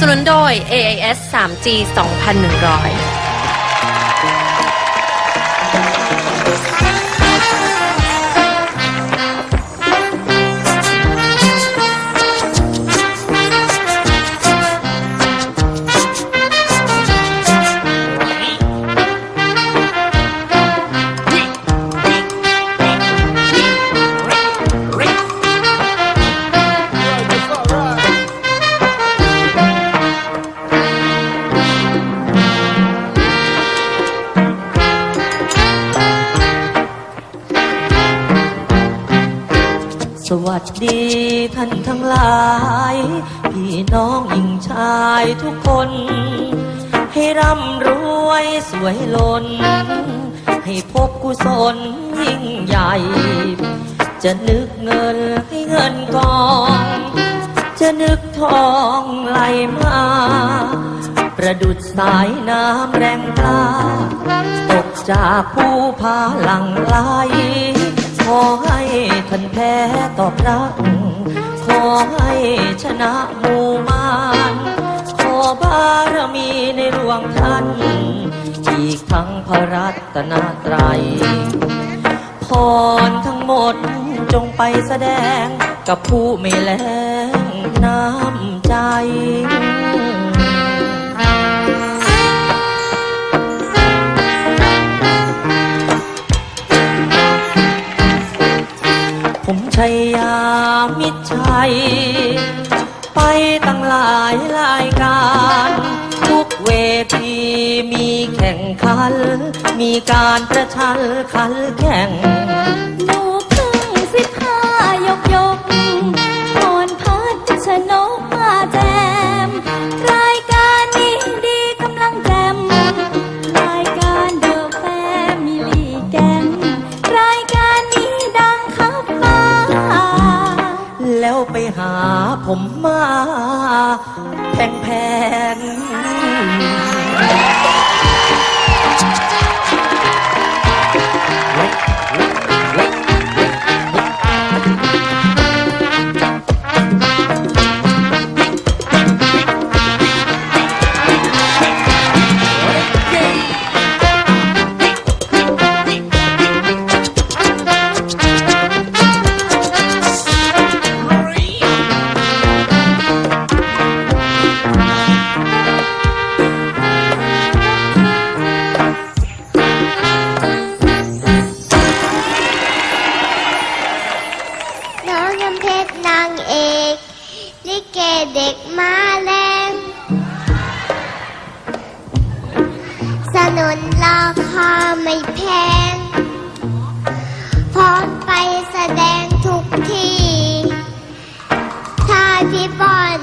สนุนโดย AIS 3G 2100 สวัสดีท่านทั้งหลาย พี่น้องหญิงชายทุกคน ให้ร่ำรวยสวยล้น ให้พบกุศลยิ่งใหญ่ จะนึกเงินให้เงินกอง จะนึกทองไหลมา ประดุดสายน้ำแรงกล้าตกจากผู้พาหลังไหล ขอให้ท่านแพ้ตอบรัก ขอให้ชนะหมู่มารขอบารมีในหลวงท่าน อีกทั้งพระรัตนตรัยพรทั้งหมดจงไปแสดงกับผู้ไม่แลงน้ำใจ ชัยยามิชัย ไปตั้งหลายรายการ ทุกเวทีมีแข่งขัน มีการประชันขันแข่งหนูเพึ่ง ลิเกเด็กมาแรงสนุนราคาไม่แพง พร้อมไปแสดงทุกที่ ถ้าพี่บอล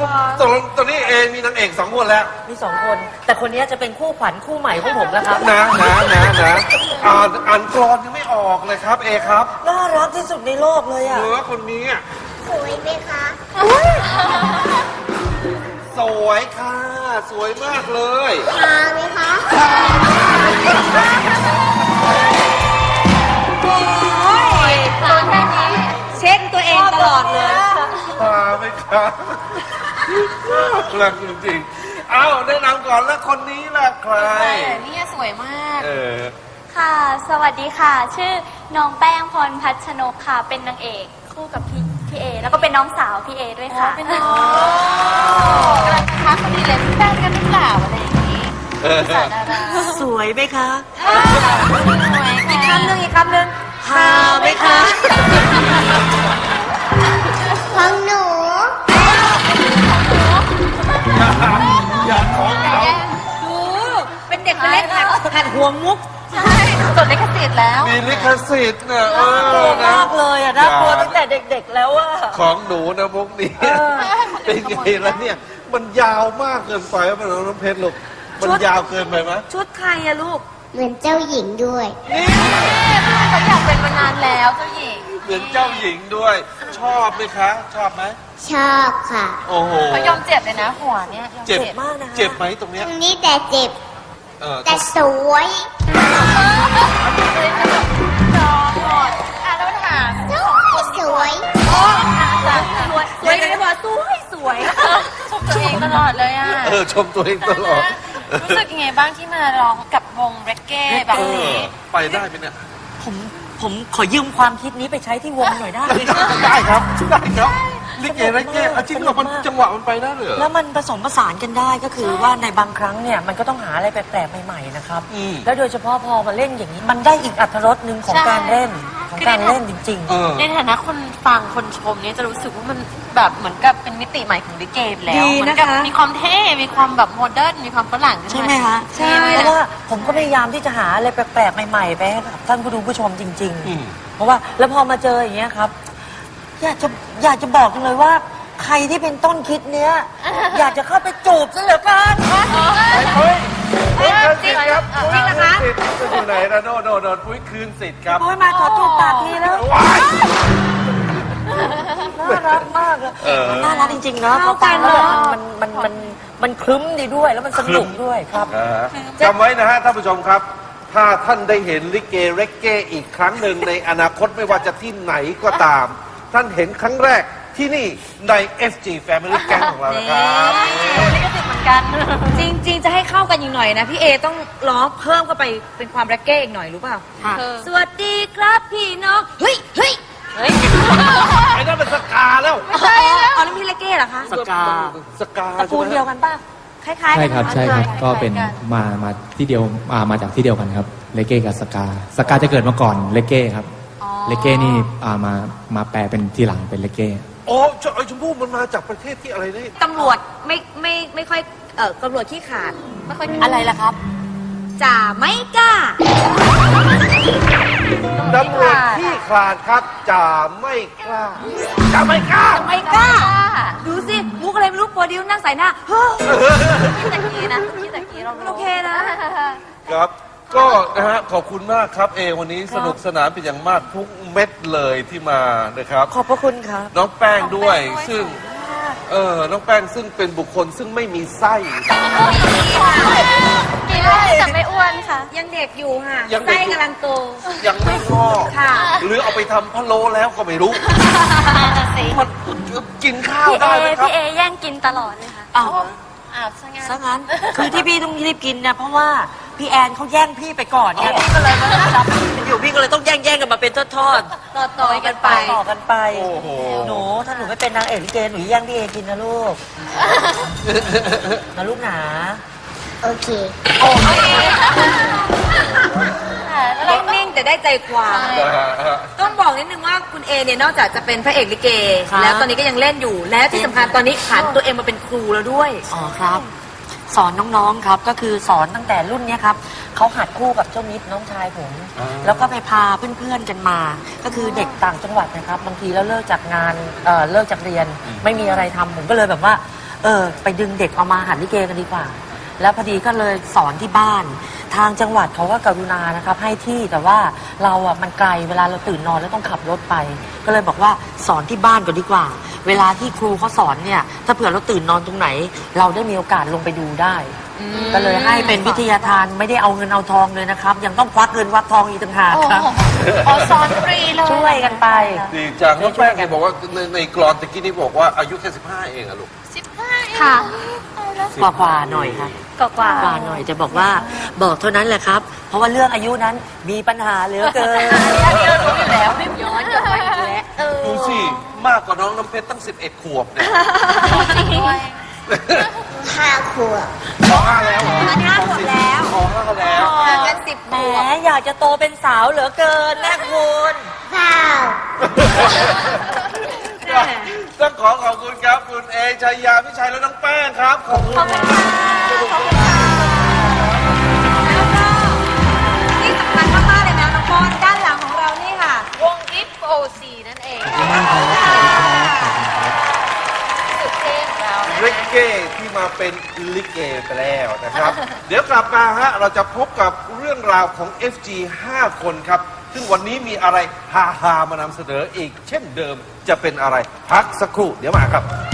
เนี่ยผมตอนตอนนี้เองมีนางเอกสองคนแล้ว มีสองคน แต่คนนี้จะเป็นคู่ขวัญคู่ใหม่ของผมแล้วครับ นะนะนะนะอ่านอ่านกรอนยังไม่ออกเลยครับ เอครับน่ารักที่สุดในโลกเลยอะ เนื้อคนนี้อะสวยไหมคะสวยค่ะ สวยมากเลยพาไหมคะเช็คตัวเองตลอดเลยพาไหมคะ รักจริงๆเอ้าแนะนำก่อนแล้วคนนี้ล่ะใครเนี่ยสวยมาก เออ ค่ะ สวัสดีค่ะ ชื่อน้องแป้งพรพัชนกค่ะ เป็นนางเอกคู่กับพี่พี่เอ แล้วก็เป็นน้องสาวพี่เอด้วยค่ะ เป็นน้องกำลังจะทักคนนี้เลยเป็นแฟนกันหรือเปล่าอะไรอย่างนี้เออ สาวดาราสวยไหมคะสวยค่ะคำหนึ่งอีกคำหนึ่งฮาไหมคะ อยากของเขาดู เป็นเด็กเล็กหัดห่วงมุก ใช่จดลิขสิทธิ์แล้ว มีลิขสิทธิ์นะเอน่ากลัอวนะมากเลยอะน่ากลัวตั้งแต่เด็กๆแล้วอะ ของหนูนะพวกนี้เป็นไงแล้วเนี่ย มันยาวมากเกินไปว่าน้องเพชรลูก มันยาวเกินไปไหมชุดใครอะลูก เหมือนเจ้าหญิงด้วยเขาอยากเป็นมานานแล้วเจ้าหญิงเห มือนเจ้าหญิงด้วย ชอบไหมคะ ชอบไหมชอบค่ะ โอ้โหเขายอมเจ็บเลยนะหัวเนี่ยยอมเจ็บมากนะคะเจ็บไหมตรงเนี้ตยรงนี้แต่เจ็บ เออแต่สวยเลยกระจกจอหมดอะแล้วถามสวยสวยสวยสวยไม่พอสวยสวยชมตัวเองตลอดเลยอะเออชมตัวเองตลอดรู้สึกยังไงบ้างที่มาร้องกับวงเรกเก้แบบเออนี้ไปได้ไหมเนี่ยผม ผมขอยืมความคิดนี้ไปใช้ที่วงหน่อยได้ไหมคะได้ครับได้ครับลิเกลิเกอาจริงเหรอมันจังหวะมันไปได้เลยเหรอ แล้วมันผสมผสานกันได้ก็คือว่าในบางครั้งเนี่ยมันก็ต้องหาอะไรแปลกๆใหม่ๆนะครับ อืมแล้วโดยเฉพาะพอมาเล่นอย่างนี้มันได้อีกอัตรสหนึ่งของการเล่นของการเล่นจริง เออ ในฐานะคนฟังคนชมเนี่ยจะรู้สึกว่ามัน แบบเหมือนกับเป็นมิติใหม่ของลิเกไปแล้วดีเหมือนนะคะกับมีความเท่ มีความแบบโมเดิร์น มีความฝรั่งขึ้นใช่ไหมคะใช่ เพราะว่าผมก็พยายามที่จะหาอะไรแปลกๆ ใหม่ๆ ไปให้กับท่านผู้ดูผู้ชมจริง อืม ๆ เพราะว่าแล้วพอมาเจออย่างเงี้ยครับ อยากจะอยากจะบอกจังเลยว่าใครที่เป็นต้นคิดเนี้ย อยากจะเข้าไปจูบซะเหลือเกินเฮ้ยปุ้ยคืนจริสิงทธิ์ครับเหรอปุ้ยจริงเหรอคืนคะสิทธิ์อยู่ไหนนะโน่โน่โน่ปุ้ยคืนสิทธิ์ครับ โอ้ยมาขอจูบปากทีแล้ว ว้าย น่ารักมากเลยเออ น่ารักจริงๆเนาะพอฟังแล้วแบบมันมันมันมันคลึ้มดีด้วย แล้วมันสนุกด้วยครับ นะฮะจำไว้นะฮะท่านผู้ชมครับ ถ้าท่านได้เห็นลิเกเรกเก้อีกครั้งหนึ่งในอนาคตไม่ว่าจะที่ไหนก็ตาม ท่านเห็นครั้งแรกที่นี่ใน FG Family Gang ของเรานะครับลิขสิทธิ์เหมือนกันจริง ๆ จะให้เข้ากันอีกหน่อยนะ พี่เอต้องร้องเพิ่มเข้าไปเป็นความแร็กเก้อีกหน่อยรู้เปล่าคือสวัสดีครับพี่น้อง เฮ้ยเฮ้ย เฮ้ยไอ้นั่นเป็นสกาแล้วอ๋ออ๋อนั่นพี่แร็กเก้เหรอคะสกา สกาตระกูลใช่ไหมเดียวกันป่ะ คล้ายๆใช่ครับกันใช่ครับคล้ายๆก็เป็นกันมามาที่เดียวมามาจากที่เดียวกันครับเลเก้กับสกาสกาจะเกิดมาก่อนเลเก้ครับเลเก้นี่อ่ามามาแปลเป็นทีหลังเป็นเลเก้โอ้เจ้าไอ้ชมพู่มันมาจากประเทศที่อะไรนี่ตำรวจไม่ไม่ไม่ค่อยเออตำรวจขี้ขาดไม่ค่อยอะไรล่ะครับจ่าไม่กล้า ตำรวจที่คลาดครับจ่าไม่กล้าจ่าไม่กล้า ไม่กล้า ดูสิ มุกอะไรไม่รู้โปรดิวนั่งใส่หน้า เฮ้ยที่ตะกี้นะที่ตะกี้เรารู้โอเคนะ ครับ ก็นะฮะขอบคุณมากครับเอวันนี้สนุกสนานเป็นอย่างมากทุกเม็ดเลยที่มานะครับ ขอบพระคุณครับ น้องแป้งด้วยซึ่ง เออน้องแป้งซึ่งเป็นบุคคลซึ่งไม่มีไส้กิน ได้แต่ไม่อ้วนค่ะ ยังเด็กอยู่ค่ะยังเด็ไส้กอยู่ กำลังโตยังไม่งอกค่ะหรือเอาไปทำพะโล้แล้วก็ไม่รู้สิมันกินข้าวได้ไหมครับ พี่เอแย่งกินตลอดเลยค่ะอ้าวอ้าวซะงั้นซะงั้น คือที่พี่ต้องรีบกินเนี่ยเพราะว่าพี่แอนเขาแย่งพี่ไปก่อนเนี่ยพี่ก็เลยมาจับพี่อยู่พี่ก็เลยต้องแย่งแย่งกันมาเป็นทอดต่อต่อกันไป ต่อกันไปโอ้โห หนูถ้าหนูไม่เป็นนางเอกลิเกหนูแย่งพี่เอกินนะลูกนะลูกหนา โอเค นิ่งๆแต่ได้ใจความ ต้องบอกนิดนึงว่าคุณเอเนี่ยนอกจากจะเป็นพระเอกลิเก ครับ แล้วตอนนี้ก็ยังเล่นอยู่ และที่สำคัญตอนนี้ผันตัวเองมาเป็นครูแล้วด้วย อ๋อครับ สอนน้องๆครับก็คือสอนตั้งแต่รุ่นเนี้ยครับเขาหัดคู่กับเจ้ามิตรน้องชายผม อ่า แล้วก็ไปพาเพื่อนๆกันมา ก็คือเด็กต่างจังหวัดนะครับ บางทีแล้วเลิกจากงานเอ่อเลิกจากเรียน ไม่มีอะไรทำผมก็เลยแบบว่า เออไปดึงเด็กเอามาหัดลิเกกันดีกว่า แล้วพอดีก็เลยสอนที่บ้าน ทางจังหวัดเขาก็กรุณานะครับ ให้ที่แต่ว่าเราอะมันไกลเวลาเราตื่นนอนแล้วต้องขับรถไป ก็เลยบอกว่าสอนที่บ้านก่อนดีกว่า เวลาที่ครูเขาสอนเนี่ย ถ้าเผื่อเราตื่นนอนตรงไหน เราได้มีโอกาสลงไปดูได้ ก็เลยให้เป็นวิทยาทานไม่ได้เอาเงินเอาทองเลยนะครับ ยังต้องควักเงินควักทองอีกต่างหากโอ้ครับโหอ๋อสอนฟรีเลยช่วยกันไป ดีจังน้องแป้งเห็นบอกว่าในในกรอนตะกี้นี่บอกว่าอายุแค่สิบห้าเองอะลูก สิบห้าค่ะกว่ากว่าๆหน่อยครับกว่ากว่า กว่าหน่อยจะบอกว่าบอกเท่านั้นแหละครับ เพราะว่าเรื่องอายุนั้นมีปัญหาเหลือเกินแล้วไม่ย้อนกลับไปอีกแล้วเออดูสิ มากกว่าน้องน้ำเพชรตั้ง 11 ขวบเนี่ยด้วย ห้าขวบขอห้าแล้วเหรอมห้าขวบแล้วขอห้าแล้วห่างกันสิบแหมอยากจะโตเป็นสาวเหลือเกินแม่คุณเปล่าต้องขอขอบคุณครับคุณเอชายาพิชัยและน้องแป้งครับขอบคุณค่ะขอบคุณค่ะแล้วก็ที่สำคัญมากๆเลยนะน้องปอนด้านหลังของเรานี่ค่ะ วง Deep OC นั่น เรานะเรกเก้ที่มาเป็นลิเกไปแล้วนะครับ เดี๋ยวกลับมาฮะเราจะพบกับเรื่องราวของ FG 5 คนครับ ซึ่งวันนี้มีอะไรฮาฮาๆมานำเสนออีกเช่นเดิมจะเป็นอะไรพักสักครู่เดี๋ยวมาครับ